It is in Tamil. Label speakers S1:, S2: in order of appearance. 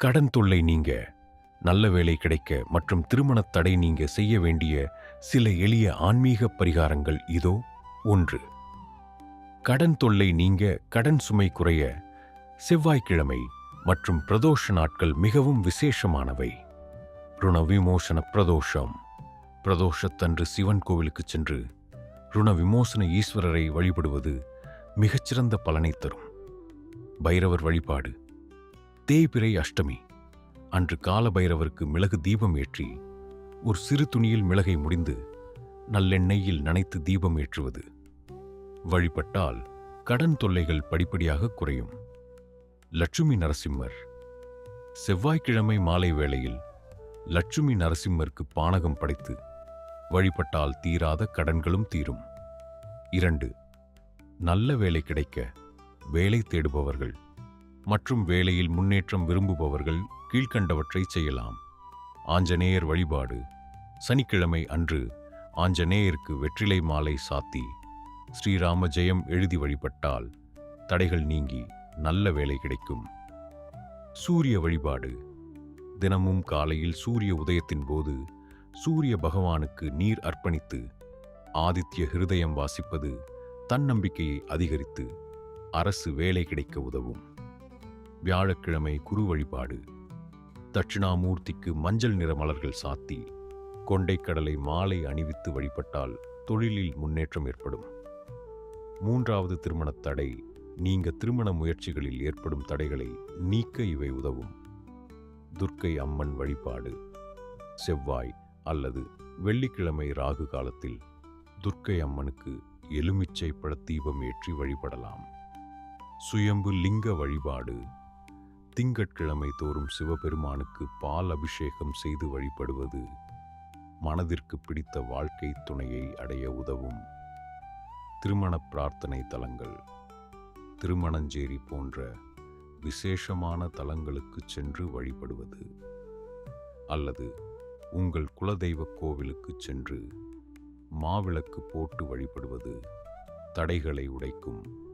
S1: கடன் தொல்லை நீங்க நல்ல வேலை கிடைக்க மற்றும் திருமணத் தடை நீங்க செய்ய வேண்டிய சில எளிய ஆன்மீக பரிகாரங்கள் இதோ ஒன்று. கடன் தொல்லை நீங்க கடன் சுமை குறைய செவ்வாய்க்கிழமை மற்றும் பிரதோஷ நாட்கள் மிகவும் விசேஷமானவை. ருண விமோசன பிரதோஷம். பிரதோஷத்தன்று சிவன் கோவிலுக்கு சென்று ருண விமோசன ஈஸ்வரரை வழிபடுவது மிகச்சிறந்த பலனை தரும். பைரவர் வழிபாடு. தேய்பிறை அஷ்டமி. அன்று கால பைரவருக்கு மிளகு தீபம் ஏற்றி ஒரு சிறு துணியில் மிளகை முடிந்து நல்லெண்ணெயில் நனைத்து தீபம் ஏற்றுவது. வழிபட்டால் கடன் தொல்லைகள் படிப்படியாக குறையும். லட்சுமி நரசிம்மர். செவ்வாய்க்கிழமை மாலை வேளையில் லட்சுமி நரசிம்மருக்கு பானகம் படைத்து வழிபட்டால் தீராத கடன்களும் தீரும். இரண்டு நல்ல வேலை கிடைக்க வேலை தேடுபவர்கள். மற்றும் வேலையில் முன்னேற்றம் விரும்புபவர்கள் கீழ்கண்டவற்றை செய்யலாம். ஆஞ்சநேயர் வழிபாடு. சனிக்கிழமை அன்று ஆஞ்சநேயருக்கு வெற்றிலை மாலை சாத்தி ஸ்ரீராம ஜெயம் எழுதி வழிபட்டால் தடைகள் நீங்கி நல்ல வேலை கிடைக்கும். சூரிய வழிபாடு. தினமும் காலையில் சூரிய உதயத்தின் போது சூரிய பகவானுக்கு நீர் அர்ப்பணித்து ஆதித்ய ஹிருதயம் வாசிப்பது தன்னம்பிக்கையை அதிகரித்து அரசு வேலை கிடைக்க உதவும். வியாழக்கிழமை குரு வழிபாடு. தட்சிணாமூர்த்திக்கு மஞ்சள் நிற மலர்கள் சாத்தி கொண்டைக்கடலை மாலை அணிவித்து வழிபட்டால் தொழிலில் முன்னேற்றம் ஏற்படும். மூன்றாவது திருமணத் தடை நீங்க திருமண முயற்சிகளில் ஏற்படும் தடைகளை நீக்க இவை உதவும். துர்க்கை அம்மன் வழிபாடு. செவ்வாய் அல்லது வெள்ளிக்கிழமை ராகு காலத்தில் துர்க்கை அம்மனுக்கு எலுமிச்சை பழ தீபம் ஏற்றி வழிபடலாம். சுயம்பு லிங்க வழிபாடு. திங்கட்கிழமை தோறும் சிவபெருமானுக்கு பால் அபிஷேகம் செய்து வழிபடுவது மனதிற்கு பிடித்த வாழ்க்கை துணையை அடைய உதவும். திருமண பிரார்த்தனை தலங்கள். திருமணஞ்சேரி போன்ற விசேஷமான தலங்களுக்கு சென்று வழிபடுவது. அல்லது உங்கள் குலதெய்வ கோவிலுக்கு சென்று மாவிளக்கு போட்டு வழிபடுவது தடைகளை உடைக்கும்.